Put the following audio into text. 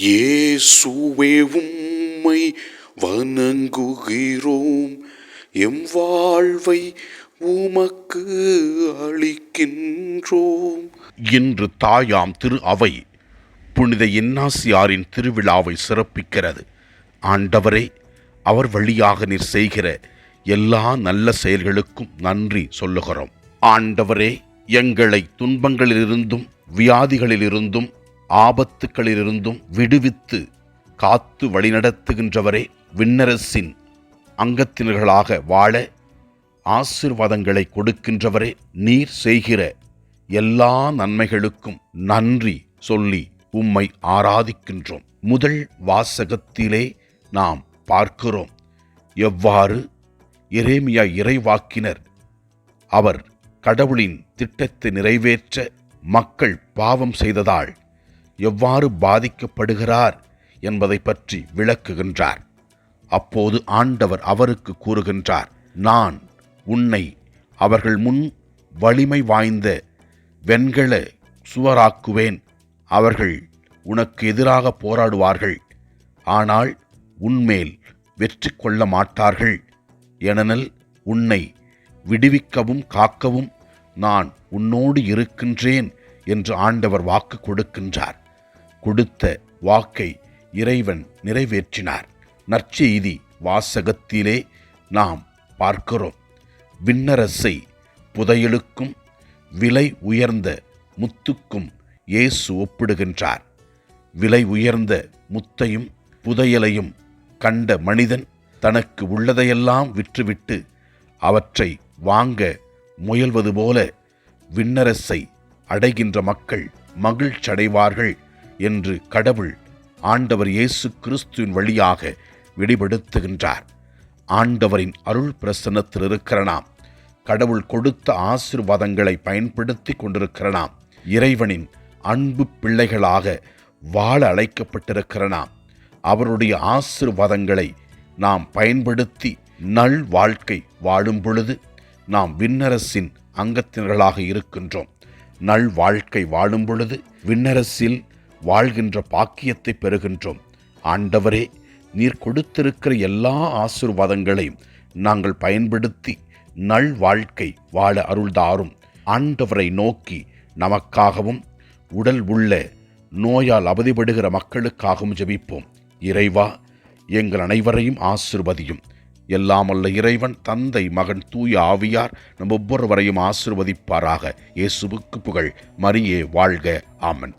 இயேசுவே உம்மை வணங்குகிறோம். எம் வாழ்வை உமக்கு அளிக்கின்றோம். இன்று தாயாம் திரு அவை புனித இன்னாசியாரின் திருவிழாவை சிறப்பிக்கிறது. ஆண்டவரே அவர் வழியாக நீர் செய்கிற எல்லா நல்ல செயல்களுக்கும் நன்றி சொல்லுகிறோம். ஆண்டவரே எங்களை துன்பங்களிலிருந்தும் வியாதிகளிலிருந்தும் ஆபத்துக்களிலிருந்தும் விடுவித்து காத்து வழிநடத்துகின்றவரே விண்ணரசின் அங்கத்தினர்களாக வாழ ஆசிர்வாதங்களை கொடுக்கின்றவரே நீர் செய்கிற எல்லா நன்மைகளுக்கும் நன்றி சொல்லி உம்மை ஆராதிக்கின்றோம். முதல் வாசகத்திலே நாம் பார்க்கிறோம். எவ்வாறு? எரேமியா இறைவாக்கினர் அவர் கடவுளின் திட்டத்தை நிறைவேற்ற மக்கள் பாவம் செய்ததால் எவ்வாறு பாதிக்கப்படுகிறார் என்பதை பற்றி விளக்குகின்றார். அப்போது ஆண்டவர் அவருக்கு கூறுகின்றார் நான் உன்னை அவர்கள் முன் வலிமை வாய்ந்த வெண்கல சுவராக்குவேன். அவர்கள் உனக்கு எதிராக போராடுவார்கள். ஆனால் உன்மேல் வெற்றி கொள்ள மாட்டார்கள். ஏனெனில் உன்னை விடுவிக்கவும் காக்கவும் நான் உன்னோடு இருக்கின்றேன் என்று ஆண்டவர் வாக்கு கொடுக்கின்றார். கொடுத்த வாக்கை இறைவன் நிறைவேற்றினார். நற்செய்தி வாசகத்திலே நாம் பார்க்கிறோம். விண்ணரசை புதையலுக்கும் விலை உயர்ந்த முத்துக்கும் இயேசு ஒப்பிடுகின்றார். விலை உயர்ந்த முத்தையும் புதையலையும் கண்ட மனிதன் தனக்கு உள்ளதையெல்லாம் விற்றுவிட்டு அவற்றை வாங்க முயல்வது போல விண்ணரசை அடைகின்ற மக்கள் மகிழ்ச்சடைவார்கள் என்று கடவுள் ஆண்டவர் இயேசு கிறிஸ்துவின் வழியாக வெளிப்படுத்துகின்றார் ஆண்டவரின் அருள் பிரசன்னத்தில் இருக்கிற நாம் கடவுள் கொடுத்த ஆசிர்வாதங்களை பயன்படுத்தி கொண்டிருக்கிற நாம் இறைவனின் அன்பு பிள்ளைகளாக வாழ அழைக்கப்பட்டிருக்கிற நாம் அவருடைய ஆசிர்வாதங்களை நாம் பயன்படுத்தி நல் வாழ்க்கை வாழும் பொழுது நாம் விண்ணரசின் அங்கத்தினர்களாக இருக்கின்றோம். நல் வாழ்க்கை வாழும் பொழுது விண்ணரசில் வாழ்கின்ற பாக்கியத்தை பெறுகின்றோம். ஆண்டவரே நீர் கொடுத்திருக்கிற எல்லா ஆசிர்வாதங்களையும் நாங்கள் பயன்படுத்தி நல் வாழ்க்கை வாழ அருள்தாரும். ஆண்டவரை நோக்கி நமக்காகவும் உடல் உள்ள நோயால் அவதிப்படுகிற மக்களுக்காகவும் ஜெபிப்போம். இறைவா எங்கள் அனைவரையும் ஆசிர்வதியும். எல்லாமல்ல இறைவன் தந்தை மகன் தூய ஆவியார் நம் ஒவ்வொருவரையும் ஆசிர்வதிப்பாராக. இயேசுவுக்கு புகழ். மரியே வாழ்க. ஆமன்.